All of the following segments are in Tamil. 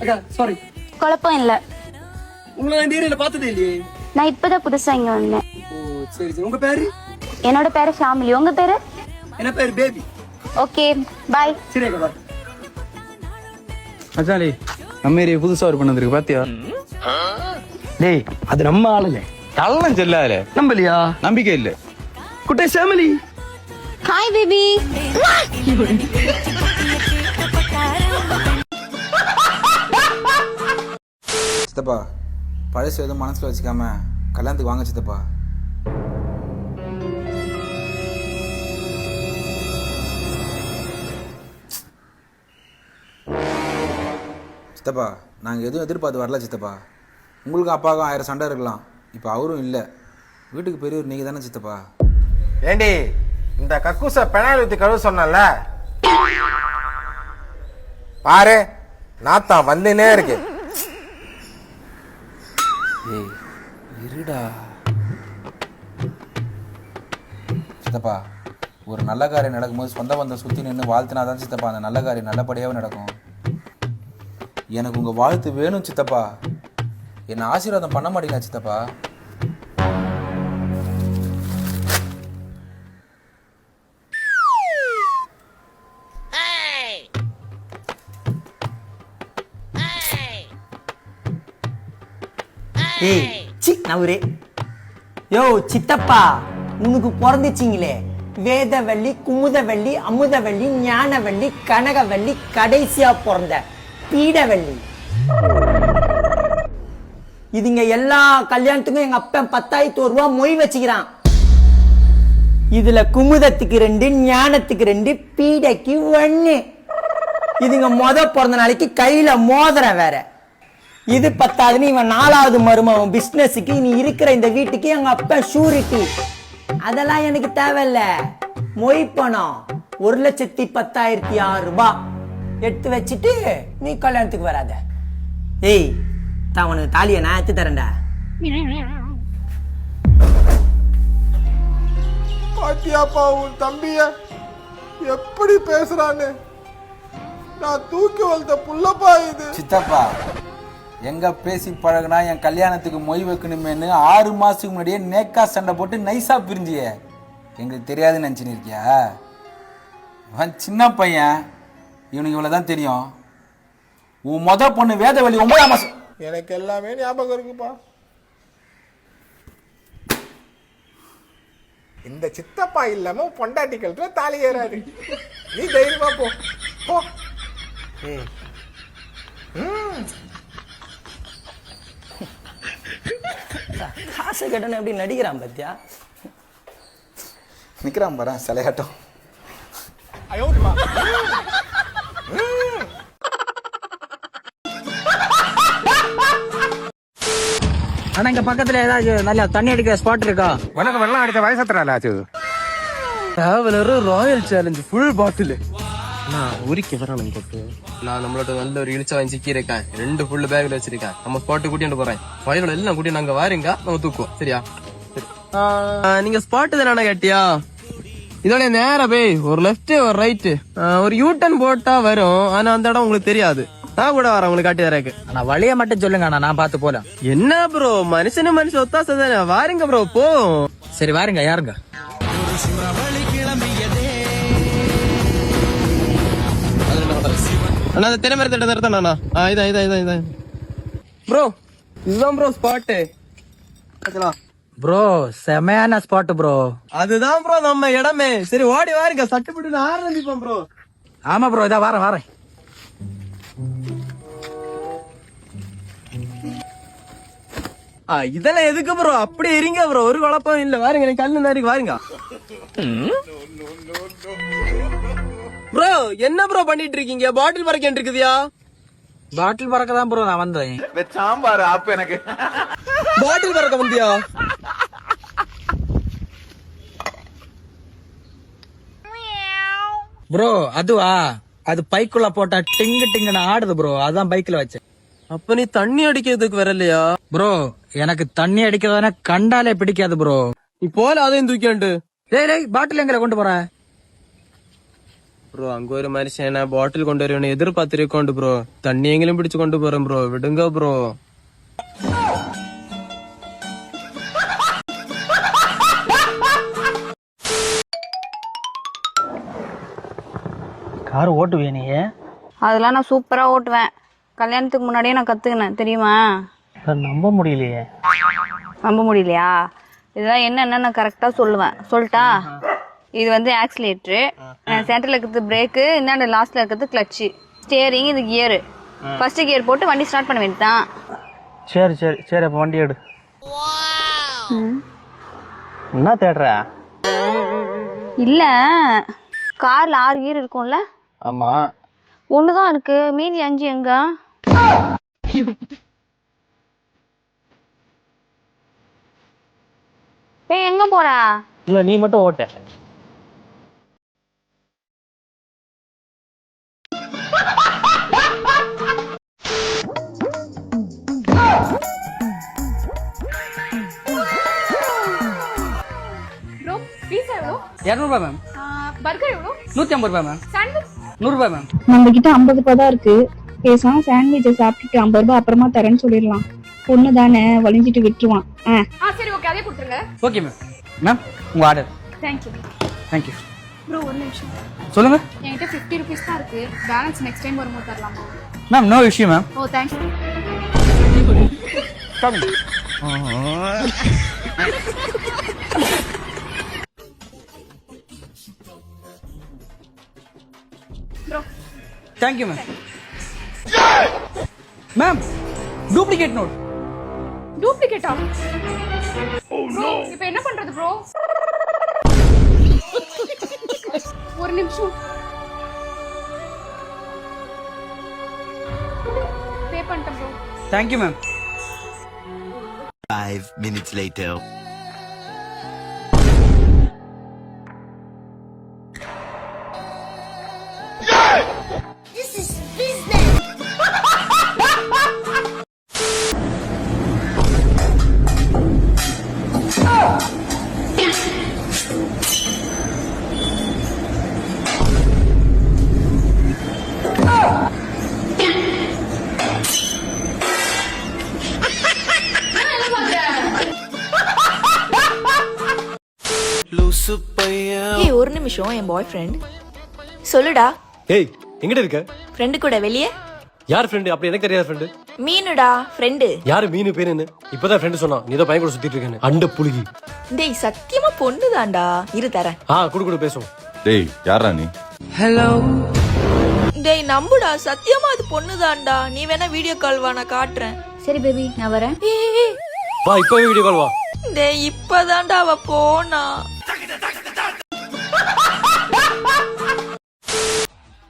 அக்கா சாரி குழப்பம் இல்ல. உங்களை நான் ஏரியால பார்த்ததே இல்லையே. நான் இப்பதான் புதுசா இங்க வந்தேன். ஓ சரி சரி. உங்க பேரு? என்னோட பேரு ஷாமிலி. உங்க பேரு? என்ன பேரு? பேபி. ஓகே பாய் சரி அக்கா பாய் மச்சாலி நம்ம ஏரியா புதுசா ஒரு பண்ண வந்திருக்கு பாத்தியா? டேய் அது நம்ம ஆளுங்க. கள்ளம் செல்லாத. நம்பலையா? நம்பிக்கை இல்ல. குட்டை ஃபேமிலி ஹாய் பேபி சித்தப்பா. பழசு எதுவும் மனசில் வச்சுக்காம கல்யாணத்துக்கு வாங்க சித்தப்பா. சித்தப்பா நாங்கள் எதுவும் எதிர்பார்த்து வரல சித்தப்பா. உங்களுக்கும் அப்பாவுக்கும் ஆயிரம் சண்டை இருக்கலாம். இப்போ அவரும் இல்லை. வீட்டுக்கு பெரியவர் நீங்கள் தானே சித்தப்பா. ஏண்டி இந்த கக்கூச பெனாயில் ஊத்தி கழுவ சொன்னல பாரு நாத்தான் வந்துனே இருக்கேன் ஏய் இருடா. சித்தப்பா ஒரு நல்ல காரியம் நடக்கும்போது சொந்த பந்தம் சுற்றி நின்று வாழ்த்தினா தான் சித்தப்பா அந்த நல்ல காரியம் நல்லபடியாகவே நடக்கும். எனக்கு உங்கள் வாழ்த்து வேணும் சித்தப்பா. என்னை ஆசீர்வாதம் பண்ண மாட்டீங்களா சித்தப்பா? ஏய் சி நவுரே யோ சித்தப்பா உனக்கு பிறந்துச்சிங்களே. வேதவள்ளி குமுதவள்ளி அமுதவள்ளி ஞானவள்ளி கனகவள்ளி கடைசியா பிறந்த பீடவள்ளி. இதுங்க எல்லா கல்யாணத்துக்கும் எங்க அப்பன் பத்தாயிரத்து ரூபா மொய் வச்சுக்கிறான். இதுல குமுதத்துக்கு ரெண்டு ஞானத்துக்கு ரெண்டு பீடைக்கு ஒண்ணு. இதுங்க மொத பிறந்த நாளைக்கு கையில மோதிரம் வேற. இது பத்தாதுன்னு இவன் நாலாவது மருமவன். பிசினஸுக்கு நீ இருக்கிற இந்த வீட்டுக்கு எங்க அப்பா ஷூரிட்டி அதெல்லாம் எனக்கு தேவையில்ல. மொய் பணம். ஒரு லட்சத்தி பத்தாயிரத்தி ஆறு ரூபாய் எடுத்து வச்சுட்டு நீ கல்யாணத்துக்கு வராத. ஏய் தான் உனக்கு தாலியை நான் எடுத்து தரேன்டா. பாத்தியாப்பா உன் தம்பிய எப்படி பேசுறான்னு நான் தூக்கி வளர்த்த புள்ளப்பா இது. சித்தப்பா எங்க பேசி பழகுனா என் கல்யாணத்துக்கு மொய் வைக்கணுமேனு ஆறு மாசத்துக்கு முன்னாடியே நேக்கா சண்டை போட்டு நைஸா பிரிஞ்சியே. எங்களுக்கு தெரியாதுன்னு நினச்சின்னு இருக்கியா? அவன் சின்ன பையன் இவனுக்கு இவ்வளோதான் தெரியும். உன் மொத பொண்ணு வேதவழி ஒன்பதாம் மாசம். எனக்கு எல்லாமே ஞாபகம் இருக்குப்பா. இந்த சித்தப்பா இல்லாம பொண்டாட்டி கழுத்துல தாலி ஏறாது. நீ தைரியமா போ. போ. ம். காசு கட்டணும் எப்படி நடிக்கிறான் பத்தியா? நிற்கிறான் பாரு சிலையாட்டம். ஆனா இங்க பக்கத்துல ஏதாச்சும் நல்ல தண்ணி அடிக்கிற ஸ்பாட் இருக்கா? உனக்கு வெள்ளம் அடித்த வயசத்துல ஆச்சு? Traveller royal challenge full bottle ஊருக்கு வரணும் கொட்டு நான் நம்மளோட நல்ல ஒரு இழிச்சா வாங்கி சிக்கியிருக்கேன். ரெண்டு ஃபுல் பேக்ல வச்சிருக்கேன். நம்ம ஸ்பாட்டு கூட்டிட்டு போறேன். வயலோட எல்லாம் கூட்டி நாங்க வாருங்க நம்ம தூக்குவோம். சரியா? நீங்க ஸ்பாட் தானே கேட்டியா? இதோட நேரா போய் ஒரு லெஃப்ட் ஒரு ரைட் ஒரு யூ டர்ன் போட்டா வரும். ஆனா அந்த இடம் உங்களுக்கு தெரியாது. நான் கூட வரேன் உங்களுக்கு காட்டி தரேன். ஆனா வழிய மட்டும் சொல்லுங்க அண்ணா நான் பார்த்து போலாம் என்ன ப்ரோ மனுஷனு மனுஷன் ஒத்தாசை தானே. வாருங்க ப்ரோ போ. சரி வாருங்க யாருங்க? அண்ணா அந்த திறமை திட்ட நிறுத்தணும் அண்ணா ஆ, இதான் இதான் இதான் இதான் ப்ரோ இதுதான் ப்ரோ ஸ்பாட்டு ப்ரோ செமையான ஸ்பாட் ப்ரோ அதுதான் ப்ரோ நம்ம இடமே. சரி ஓடி வாருங்க. சட்டுப்பட்டு ஆரம்பிப்போம் ப்ரோ ஆமா ப்ரோ இதா வரேன் வரேன். ஆ இதெல்லாம் எதுக்கு ப்ரோ அப்படி இருங்க ப்ரோ ஒரு குழப்பம் இல்ல. வாருங்க நீ கல்லு நேருக்கு வாருங்க. ப்ரோ என்ன ப்ரோ பண்ணிட்டு இருக்கீங்க பாட்டில் பறக்கிட்டு இருக்குதியா பாட்டில் பறக்க தான் ப்ரோ நான் வந்தேன் பாட்டில் பறக்க வந்தியா? ப்ரோ அதுவா? அது பைக்குள்ள போட்டா டிங்கு டிங்குன்னு ஆடுது ப்ரோ அதான் பைக்ல வச்சேன். அப்ப நீ தண்ணி அடிக்கிறதுக்கு வரலையா? ப்ரோ எனக்கு தண்ணி அடிக்கிறதானே கண்டாலே பிடிக்காது ப்ரோ நீ போல அதையும் தூக்கியாண்டு. டேய் டேய் பாட்டில் எங்களை கொண்டு போற ബ്രോ അങ്ങ് ഒരു മനുഷ്യനെ ബോട്ടിൽ കൊണ്ടുവരുവാണ്. എതിർ പത്തിരിക്കൊണ്ട് ബ്രോ. തണ്ണിയെങ്കിലും പിടിച്ചു കൊണ്ടുപോറും ബ്രോ. വിടുങ്ക ബ്രോ? கார் ஓட்டுவியா நீ? அதெல்லாம் நான் சூப்பராக ஓட்டுவேன். கல்யாணத்துக்கு முன்னாடியே நான் கற்றுக்கினேன் தெரியுமா? நம்ப முடியலையே. நம்ப முடியலையா? இதெல்லாம் என்னென்ன நான் கரெக்டாக சொல்லுவேன். சொல்லிட்டா? இது வந்து ஆக்சிலேட்ரு சென்டர்ல இருக்கிறது பிரேக்கு இந்தாண்ட லாஸ்ட்ல இருக்கிறது கிளச்சு ஸ்டியரிங் இது கியரு ஃபர்ஸ்ட் கியர் போட்டு வண்டி ஸ்டார்ட் பண்ண வேண்டியதுதான். சரி சரி சரி அப்போ வண்டி எடு. என்ன தேடுற? இல்ல. கார்ல ஆறு கியர் இருக்கும்ல? ஆமா. ஒண்ணுதான் இருக்கு. மீதி அஞ்சு எங்க? ஏய் எங்க போற? இல்ல நீ மட்டும் ஓட்ட. இரநூறுபா மேம் நூற்றி ஐம்பது ரூபா மேம் நூறுரூபா மேம் நம்ம கிட்ட ஐம்பது ரூபாய் தான் இருக்கு. பேசாம சாண்ட்விச்சை சாப்பிட்டுட்டு ஐம்பது ரூபாய் அப்புறமா தரேன்னு சொல்லிடலாம். பொண்ணு தானே வலிஞ்சிட்டு விட்டுருவான். ஆ. ஓகே மேம் மேம் உங்கள் order thank you thank you bro ஒரு நிமிஷம். சொல்லுங்கள் என்கிட்ட ஃபிஃப்டி ருபீஸ் தான் இருக்கு. பேலன்ஸ் நெக்ஸ்ட் டைம் வரும்போது தரலாமா? Ma'am no issue ma'am oh thanks thank you ma'am ma'am duplicate note டூப்ளிகேட்டா bro இப்போ என்ன பண்றது ப்ரோ ஒரு நிமிஷம். பே பண்ணிட்டேன் bro thank you ma'am Five minutes later. நிமிஷம் என் பாய் ஃப்ரெண்ட் சொல்லுடா. ஏய் எங்கிட்ட இருக்க? ஃப்ரெண்டு கூட வெளியே? யார் ஃப்ரெண்டு அப்படி எனக்கு தெரியாத ஃப்ரெண்டு மீனுடா ஃப்ரெண்டு யாரு மீனு பேருன்னு? இப்பதான் ஃப்ரெண்டு சொன்னான். நீ தான் பையன் கூட சுத்திட்டு இருக்கேன்னு. அண்ட புழுகி டேய் சத்தியமா பொண்ணுதான்டா இரு தரேன். ஆ குடு குடு பேசுவோம். டேய் யாரா நீ? டேய் நம்புடா. சத்தியமா அது பொண்ணுதான்டா நீ வேணா வீடியோ கால் வா நான் காட்டுறேன். சரி பேபி நான் வரேன். வா இப்பவே வீடியோ கால் வா. டேய் இப்பதான்டா அவ போனா.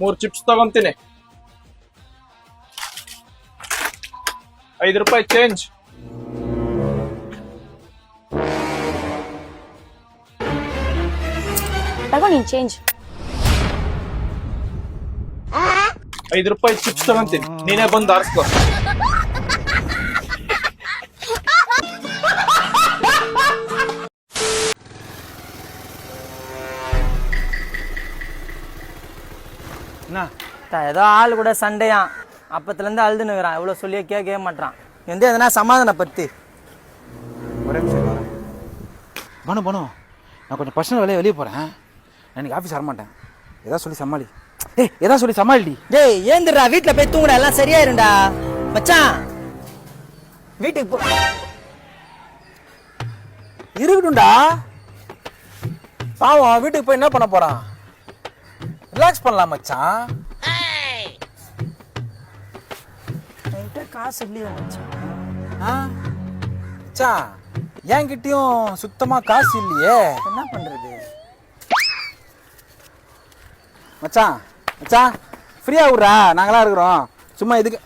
ಮೂರ್ ಚಿಪ್ಸ್ ತಗೊಂತೀನಿ. ಐದು ರೂಪಾಯಿ ಚೇಂಜ್ ತಗೋ ನೀನ್ ಚೇಂಜ್ ಐದು ರೂಪಾಯಿ ಚಿಪ್ಸ್ ತಗೊಂತೀನಿ. ನೀನೇ ಬಂದು ಆರಿಸ್ಕೋ. ஏதோ ஆள் கூட சண்டையா அப்பத்துலேருந்து அழுதுனுக்குறான் எவ்வளோ சொல்லியே கேட்கவே மாட்டான் எந்த எதனா சமாதான பத்து? ஒரே நிமிஷம் வரேன் பணம் பணம் நான் கொஞ்சம் பர்சனல் வேலையை வெளியே போகிறேன் நான் இன்னைக்கு ஆஃபீஸ் வரமாட்டேன். ஏதாவது சொல்லி சமாளி. ஏய் ஏதாவது சொல்லி சமாளிடி. டேய் ஏந்திரா வீட்டில் போய் தூங்குடா. எல்லாம் சரியாயிரும்டா. மச்சான். வீட்டுக்கு போ. இருக்கட்டும்டா. பாவம் வீட்டுக்கு போய் என்ன பண்ண போறான்? ரிலாக்ஸ் பண்ணலாம் மச்சான். காசு இல்லையா மச்சான் ஆ? மச்சான் என்கிட்டயும் சுத்தமா காசு இல்லையே. என்ன பண்றது? மச்சான் மச்சான் ஃப்ரீயா விட்றா. நாங்களாம் இருக்கிறோம். சும்மா இதுக்கு?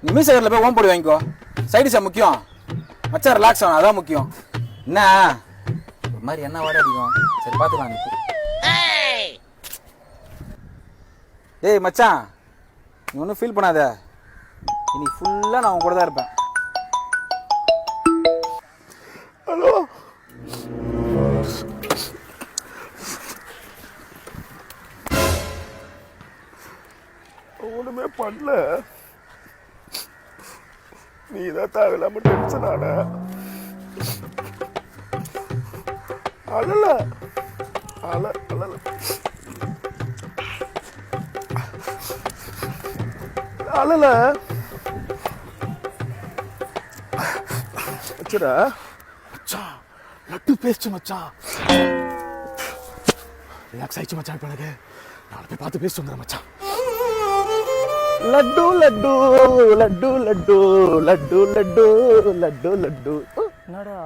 நீ மீசகரில் போய் ஓம் போடி வாங்கிக்கோ. சைடிஷா முக்கியம். மச்சான் ரிலாக்ஸ் ஆகணும். அதான் முக்கியம். என்ன? ஒரு மாதிரி என்ன வாட அடிக்கும்? சரி பார்த்துக்கலாம் டேய் மச்சான். நீ ஒன்றும் ஃபீல் பண்ணாத. இனி ஃபுல்லாக நான் உன் கூட தான் இருப்பேன். ஹலோ. ஒன்றுமே பண்ணல. நீ தான் தேவையில்லாம டென்ஷன் ஆன. அழல. அழ அழல. அழல. வச்சுடா மச்சான் லட்டு பேசிச்சு மச்சான் ரிலாக்ஸ் ஆயிடுச்சு மச்சான் இப்போ எனக்கு. நாலு போய் பார்த்து பேசிட்டு வந்துடுறேன் மச்சான் லட்டு லட்டு லட்டு லட்டு லட்டு லட்டு லட்டு லட்டு. என்னடா?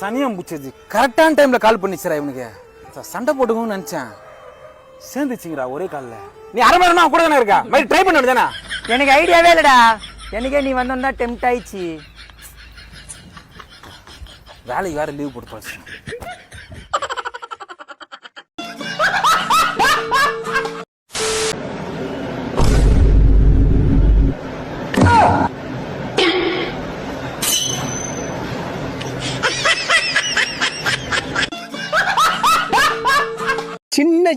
சனியம் பிடிச்சது கரெக்டான டைம்ல கால் பண்ணிச்சுரா இவனுக்கு. சண்டை போட்டுக்கணும்னு நினைச்சேன். சேர்ந்துச்சுங்கடா ஒரே கால்ல. நீ அரை மணி நேரம் கூட தானே இருக்கா? மாதிரி ட்ரை பண்ண தானே? எனக்கு ஐடியாவே இல்லடா. எனக்கே நீ வந்தோம்னா டெம்ட் ஆயிடுச்சு. வேலைக்கு வேற லீவ் போட்டு போச்சு